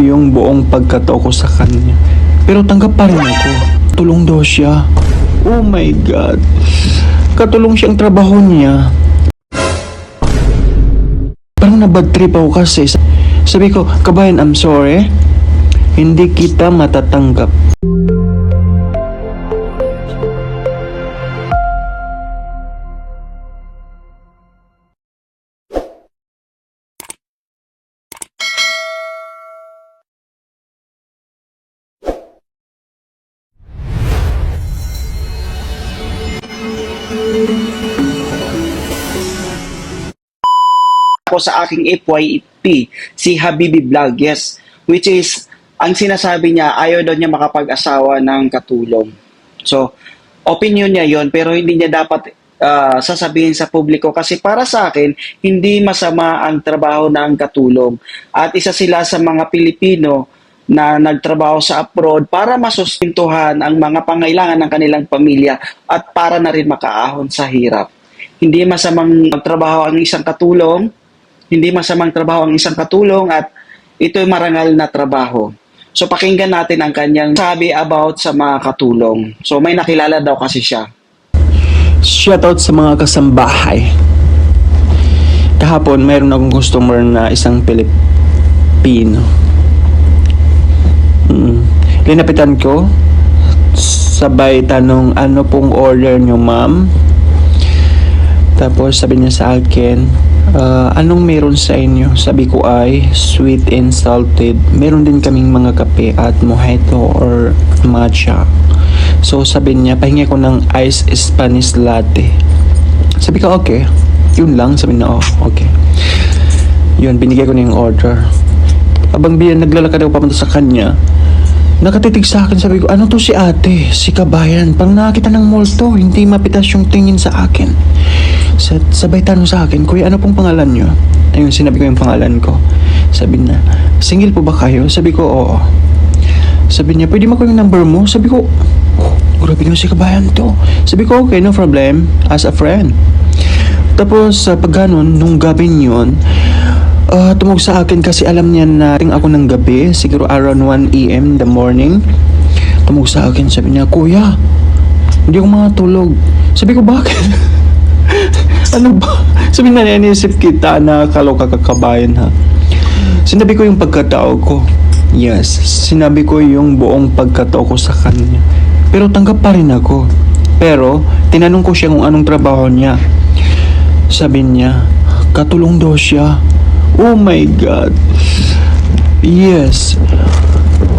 yung buong pagkatao ko sa kanya. Pero tanggap pa rin ako. Tulong daw siya. Oh my God. Katulong siyang trabaho niya. Parang nabad trip ako kasi. Sabi ko, kabayan, I'm sorry. Hindi kita matatanggap. Ako sa aking FYP, si Habibi Vlog, yes. Which is, ang sinasabi niya, ayaw daw niya makapag-asawa ng katulong. So, opinion niya yon pero hindi niya dapat ah, sasabihin sa publiko kasi para sa akin, hindi masama ang trabaho ng katulong. At isa sila sa mga Pilipino na nagtrabaho sa abroad para masustintuhan ang mga pangailangan ng kanilang pamilya at para na rin makaahon sa hirap. Hindi masamang magtrabaho ang isang katulong, hindi masamang trabaho ang isang katulong at ito'y marangal na trabaho. So pakinggan natin ang kanyang sabi about sa mga katulong. So may nakilala daw kasi siya. Shoutout sa mga kasambahay. Kahapon, mayroon akong customer na isang Pilipino. Linapitan ko, sabay tanong, ano pong order nyo ma'am? Tapos sabi niya sa akin, "Ah, anong meron sa inyo? Sabi ko ay sweet and salted. Meron din kaming mga kape at mojito or matcha. So sabi niya, pahingi ko ng ice Spanish latte. Sabi ko, okay. Yun lang. Sabi niya, oh, okay. Yun, binigay ko na yung order. Habang biyan, naglalakad ako papunta sa kanya, nakatitig sa akin, sabi ko, ano to si ate? Si kabayan. Pang nakakita ng multo, hindi mapitas yung tingin sa akin. Sa, sabay tanong sa akin, Kuya, ano pong pangalan nyo? Ayun, sinabi ko yung pangalan ko. Sabi na, single po ba kayo? Sabi ko, oo. Sabi niya, pwede ko yung number mo? Sabi ko, oh, grabe naman si kabayan to. Sabi ko, okay, no problem. As a friend. Tapos, sa pag ganun, nung gabi yun, ah, tumawag sa akin kasi alam niya na ting ako ng gabi, siguro around 1 a.m. in the morning. Tumawag sa akin, sabi niya, Kuya, hindi ako makatulog. Sabi ko, bakit? ano ba? Sabi na, nanisip kita na kaloka kakabayan ha. Sinabi ko yung pagkatao ko. Yes, sinabi ko yung buong pagkatao ko sa kanya. Pero tanggap pa rin ako. Pero, tinanong ko siya kung anong trabaho niya. Sabi niya, katulong daw siya. Oh my God. Yes.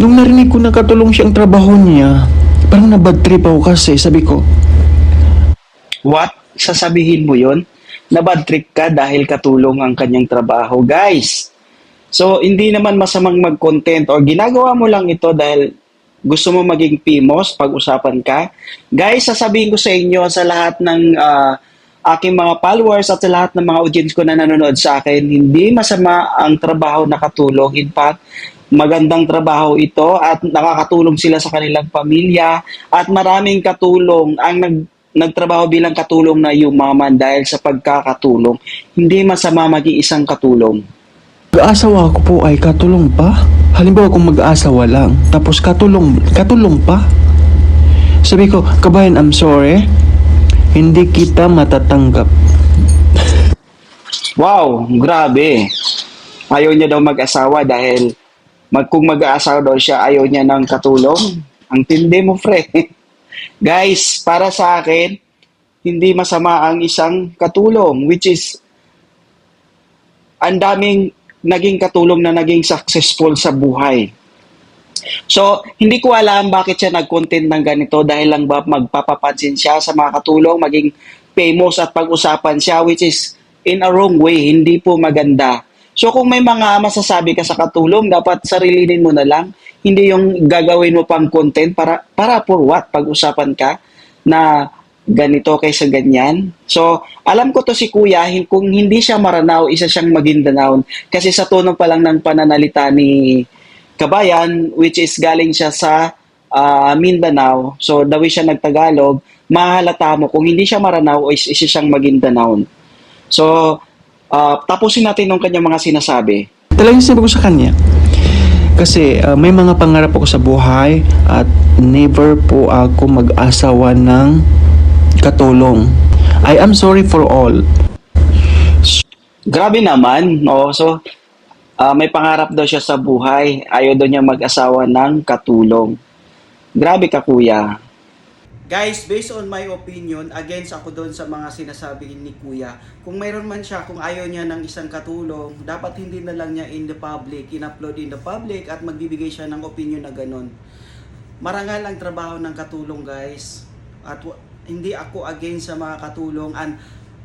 Nung narinig ko na katulong siyang trabaho niya, parang nabad trip ako kasi sabi ko, What? Sasabihin mo yon? Na bad trip ka dahil katulong ang kanyang trabaho. Guys, so hindi naman masamang mag-content or ginagawa mo lang ito dahil gusto mo maging famous pag-usapan ka. Guys, sasabihin ko sa inyo sa lahat ng ah, aking mga followers at sa lahat ng mga audience ko na nanonood sa akin, hindi masama ang trabaho na katulong. In fact, magandang trabaho ito at nakakatulong sila sa kanilang pamilya at maraming katulong ang nag nagtrabaho bilang katulong na yumaman dahil sa pagkakatulong. Hindi masama maging isang katulong. Mag-aasawa ko po ay katulong pa. Halimbawa kung mag-aasawa lang, tapos katulong, katulong pa. Sabi ko, kabayan, I'm sorry. Hindi kita matatanggap. Wow, grabe. Ayaw niya daw mag-asawa dahil mag, kung mag-aasawa daw siya, ayaw niya ng katulong. Ang tindi mo, pre. Guys, para sa akin, hindi masama ang isang katulong, which is ang daming naging katulong na naging successful sa buhay. So, hindi ko alam bakit siya nag-content ng ganito dahil lang ba magpapapansin siya sa mga katulong, maging famous at pag-usapan siya which is in a wrong way, hindi po maganda. So, kung may mga masasabi ka sa katulong, dapat sarilinin mo na lang. Hindi yung gagawin mo pang content para, para for what? Pag-usapan ka na ganito kaysa ganyan. So, alam ko to si Kuya, kung hindi siya maranaw, isa siyang Maguindanao. Kasi sa tono pa lang ng pananalita ni Kabayan, which is galing siya sa ah, Mindanao. So, daw siya nagtagalog, mahalata mo kung hindi siya maranaw o is, isa siyang Maguindanao. So, ah, tapusin natin ng kanyang mga sinasabi. Talagang sinabi ko sa kanya, Kasi uh, may mga pangarap ako sa buhay at never po ako mag-asawa ng katulong. I am sorry for all. Grabe naman, no? So, ah, may pangarap daw siya sa buhay. Ayaw daw niya mag-asawa ng katulong. Grabe ka, kuya. Guys, based on my opinion, against ako doon sa mga sinasabi ni Kuya. Kung mayroon man siya, kung ayaw niya ng isang katulong, dapat hindi na lang niya in the public, in-upload in the public at magbibigay siya ng opinion na ganun. Marangal ang trabaho ng katulong guys. At hindi ako against sa mga katulong and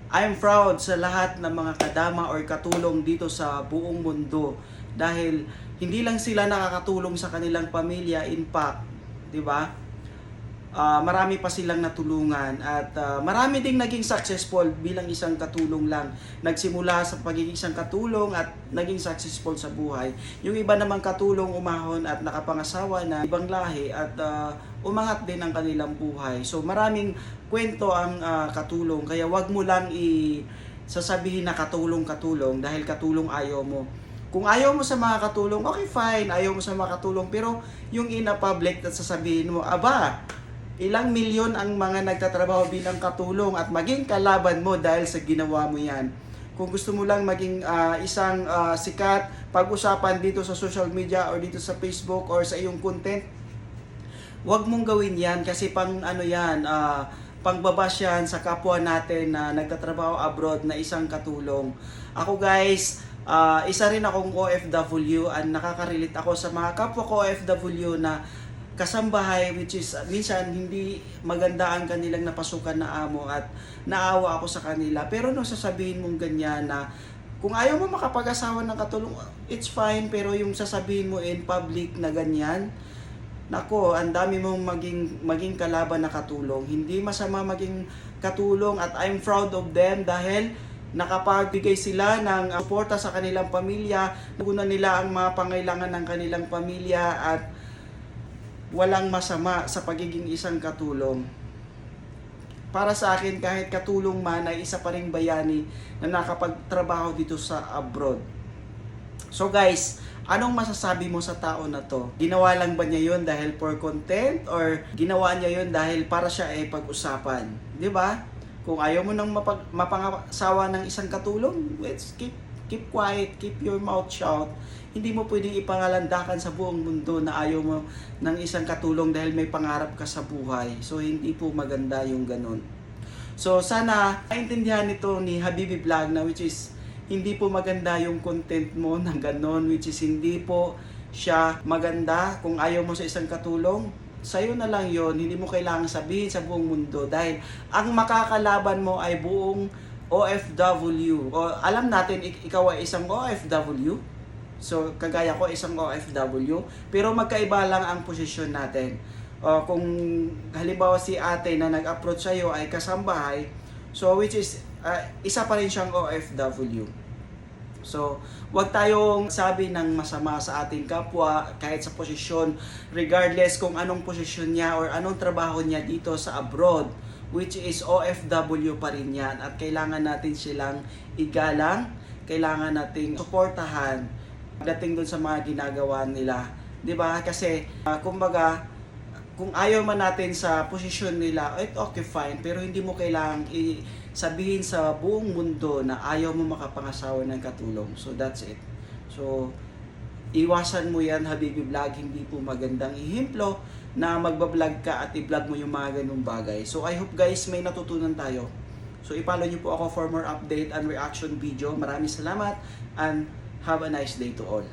I'm proud sa lahat ng mga kadama or katulong dito sa buong mundo dahil hindi lang sila nakakatulong sa kanilang pamilya, in fact, 'di ba? Ah, marami pa silang natulungan at ah, marami ding naging successful bilang isang katulong lang. Nagsimula sa pagiging isang katulong at naging successful sa buhay. Yung iba namang katulong umahon at nakapangasawa na ibang lahi at ah, umangat din ang kanilang buhay. So maraming kwento ang ah, katulong kaya wag mo lang i sasabihin na katulong-katulong dahil katulong ayaw mo. Kung ayaw mo sa mga katulong, okay fine, ayaw mo sa mga katulong, pero yung in a public at sasabihin mo, aba, ilang milyon ang mga nagtatrabaho bilang katulong at maging kalaban mo dahil sa ginawa mo yan. Kung gusto mo lang maging ah, isang ah, sikat, pag-usapan dito sa social media or dito sa Facebook or sa iyong content, huwag mong gawin yan kasi pang ano yan, ah, pangbabas yan sa kapwa natin na nagtatrabaho abroad na isang katulong. Ako guys, ah, isa rin akong OFW and nakaka-relate ako sa mga kapwa ko OFW na kasambahay which is uh, minsan hindi maganda ang kanilang napasukan na amo at naawa ako sa kanila. Pero nung sasabihin mong ganyan na kung ayaw mo makapag-asawa ng katulong, it's fine. Pero yung sasabihin mo in public na ganyan, nako, ang dami mong maging, maging kalaban na katulong. Hindi masama maging katulong at I'm proud of them dahil nakapagbigay sila ng suporta sa kanilang pamilya, nagunan nila ang mga pangailangan ng kanilang pamilya at walang masama sa pagiging isang katulong. Para sa akin, kahit katulong man ay isa pa ring bayani na nakapagtrabaho dito sa abroad. So guys, anong masasabi mo sa tao na to? Ginawa lang ba niya yun dahil for content or ginawa niya yun dahil para siya ay pag-usapan? 'Di ba? Kung ayaw mo nang mapag, mapangasawa ng isang katulong, let's keep keep quiet, keep your mouth shut. Hindi mo pwedeng ipangalandakan sa buong mundo na ayaw mo ng isang katulong dahil may pangarap ka sa buhay. So hindi po maganda yung ganun. So sana maintindihan nito ni Habibi Vlog na which is hindi po maganda yung content mo na ganon which is hindi po siya maganda kung ayaw mo sa isang katulong sa'yo na lang yon hindi mo kailangan sabihin sa buong mundo dahil ang makakalaban mo ay buong OFW o alam natin ik- ikaw ay isang OFW so kagaya ko isang OFW pero magkaiba lang ang posisyon natin. O kung halimbawa si ate na nag-approach sa'yo ay kasambahay so which is uh, isa pa rin siyang OFW So, wag tayong sabi ng masama sa ating kapwa kahit sa posisyon regardless kung anong posisyon niya or anong trabaho niya dito sa abroad which is OFW pa rin yan at kailangan natin silang igalang, kailangan nating suportahan dating dun sa mga ginagawa nila. 'Di ba? Kasi ah, kumbaga kung ayaw man natin sa posisyon nila, eh, okay fine, pero hindi mo kailangang i- sabihin sa buong mundo na ayaw mo makapangasawa ng katulong. So that's it. So iwasan mo yan Habibi Vlog, hindi po magandang ihimplo na magbablog ka at i-vlog mo yung mga ganung bagay. So I hope guys may natutunan tayo. So i-follow niyo po ako for more update and reaction video. Maraming salamat and have a nice day to all.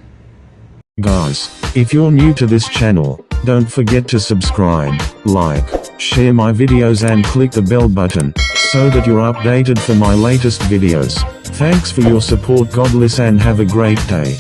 Guys, if you're new to this channel, don't forget to subscribe, like, share my videos and click the bell button, so that you're updated for my latest videos. Thanks for your support God bless and have a great day.